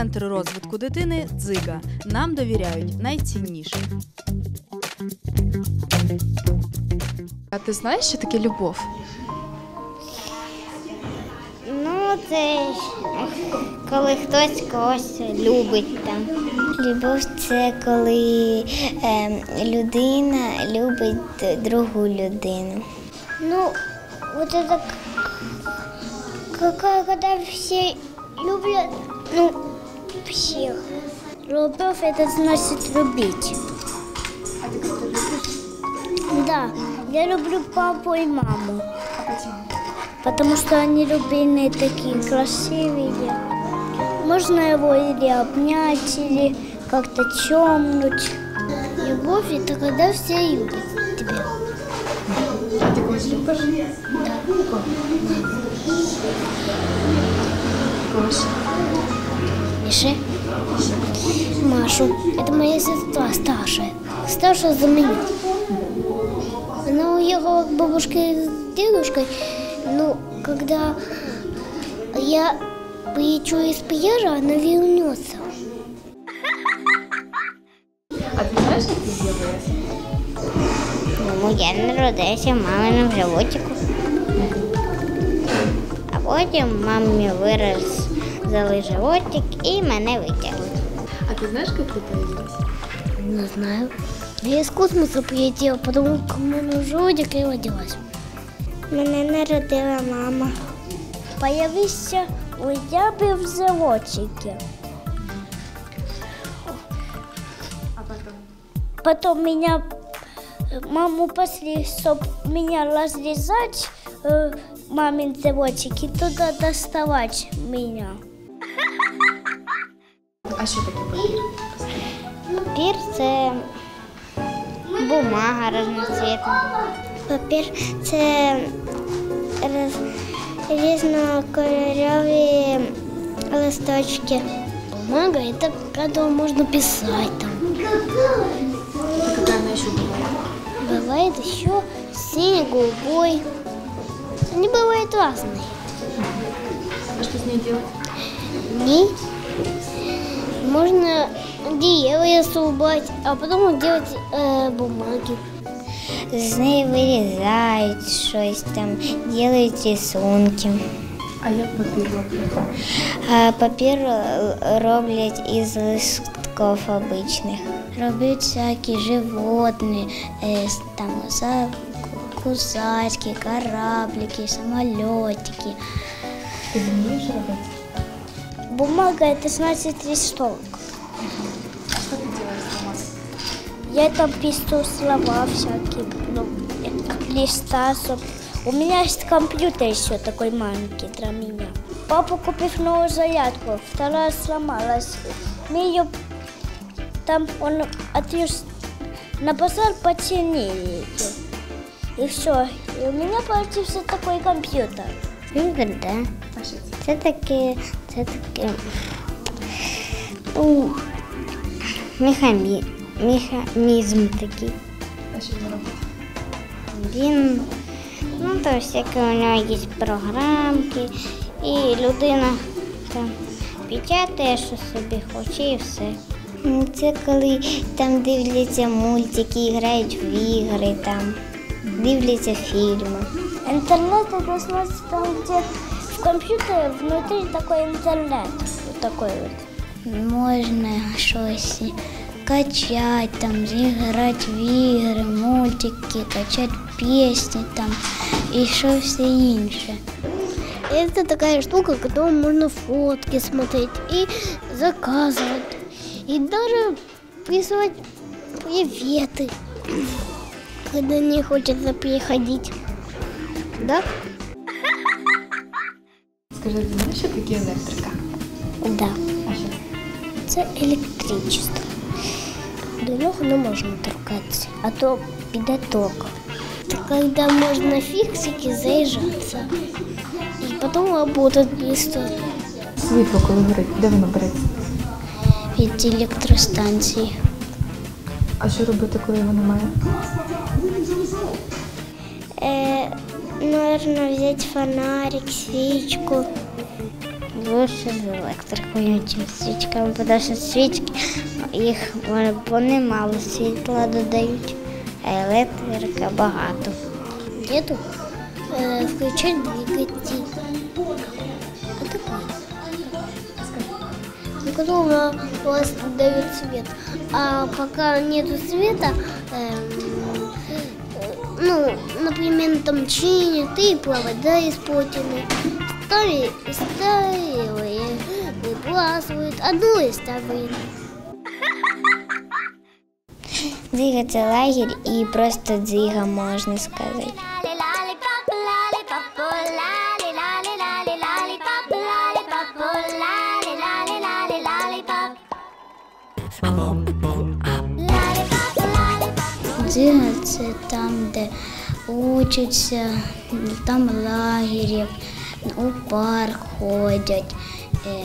Центр розвитку дитини Дзига. Нам довіряють найцінніше. А ти знаєш, що таке любов? Ну, це коли хтось когось любить там. Любов це коли е, людина любить другу людину. Ну, вот это какая, когда все любят, ну, всех. Любовь это значит любить. Да, я люблю папу и маму. Потому что они любимые такие красивые. Можно его или обнять, или как-то чемнуть. Любовь это когда все любят тебя. А? Кого ще? Миша? Машу. Это моя сестра старшая. Старшая за меня. Она уехала к бабушке с дедушкой. Ну, когда я приезжу из пляжа, она вернется. А ти знаєш, як ти з'явилася? Ну, я народилася в маминому животику. А потім мамі Виразили животик і мене витягли. А ти знаєш, як ти появилась? Не знаю. Я из космоса прилетела, потому как у меня животик и родилась. Мене народила мама. Появився у тебе в животике. А потім? Потом меня маму пошли, чтобы меня разрезать, э, мамин животик, и туда доставать меня. А що таке папір? Папір це бумага разноцвітна. Папір це роз... різнокольорові листочки. Бумага це коли можна писати там. А какая она еще бывает? Бывает еще синий-голубой. Они бывают разные. А что с ней делать? Ней можно деревья срубать, а потом делать э, бумаги. З неї вирізають щось там, роблять рисунки. А як папір роблять? А папір е, роблять із листків обичних. Роблять всякі животні, е, с- там за кусачки, кораблики, самолетики. Ти вмієш робити? Бумага это значит листок. А что ты делаешь с бумагой? Я там пишу слова всякие, ну, листа, чтоб... У меня есть компьютер еще такой маленький для меня. Папа купив новую зарядку, вторая сломалась. Мы ее там, он отвез на базар починили ее. И все. И у меня получился такой компьютер. Игр, да. Це таке, це таке ну, мехамі, механізм такий. А що він робить? Він, ну то всякі у нього є програмки, і людина там печатає, що собі хоче, і все. Це коли там дивляться мультики, грають в ігри, там, дивляться фільми. Інтернет це значить там, де в комп'ютері внутрі такий інтернет. Вот такой вот. Можна щось качати, там, зіграти в ігри, мультики, качати пісні там і що все інше. Это такая штука, которую можно фотки смотреть и заказывать. И даже присылать приветы, когда не хочется приходить. Да? Скажи, ти знаєш, що таке електрика? Да. А що? Це електричество. До нього не можна торкатися, а то піде ток. Це коли можна фіксики заїжджатися. І потім працюють швидко Світло, коли горить, де воно береться? від електростанції. А що робити, коли його немає? Э, наверное, взять фонарик, свечку, лучше з електрикою, ніж з свічками, тому що свічки їх вони мало світла додають, а електрика багато. Діду е, включать двигатель. А такое. Ну, когда у вас- у вас дают свет, а пока нету света, эм, э, ну, например, там чинят и провода испорчены, старые, старые выбрасывают, одну и ставят. Дзига це лагерь і просто дзига можна сказати. Дзига це там, де учаться, там лагерів, у парк ходять. Е?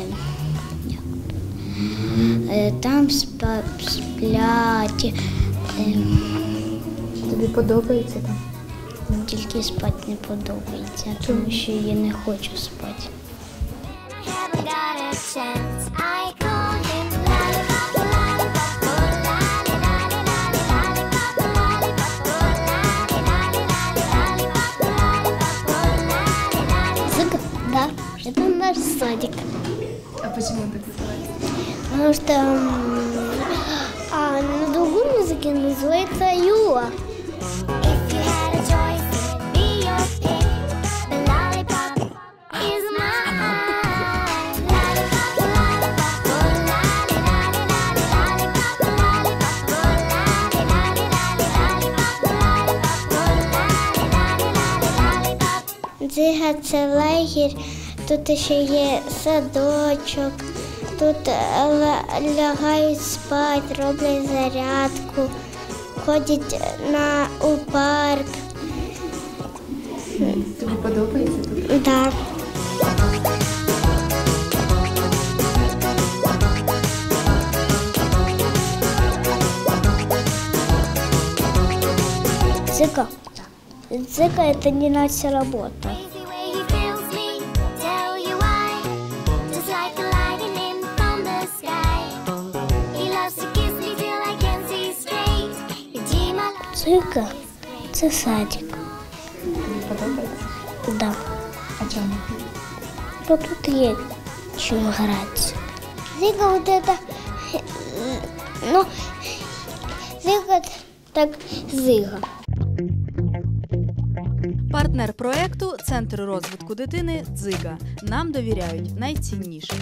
Е, там сплять. Е, Тобі подобається там? тільки спати не подобається, тому що я не хочу спати. Садик. А почему так називається? Потому что а на другом языке называется Юла. If you had a choice, it'd be your pick. The lollipop is mine. Lollipop, lollipop, oh, lolly, lolly, lolly, lollipop, lollipop, oh, lolly, lolly, lolly, lollipop, lollipop, oh, lolly, lolly, lolly, lollipop. Дзига це лагерь, тут ще є садочок, тут е, ла- лягають спати, роблять зарядку, ходять на, у парк. Тобі подобається тут? Да. Дзига. Дзига – это не наша работа. Redeem – це садик. Подобається? Да. А чому? Ну тут є чим гратися. Зига вот это, ну, зига так зига. Партнер проекту Центр розвитку дитини Дзига. Нам довіряють найцінніше.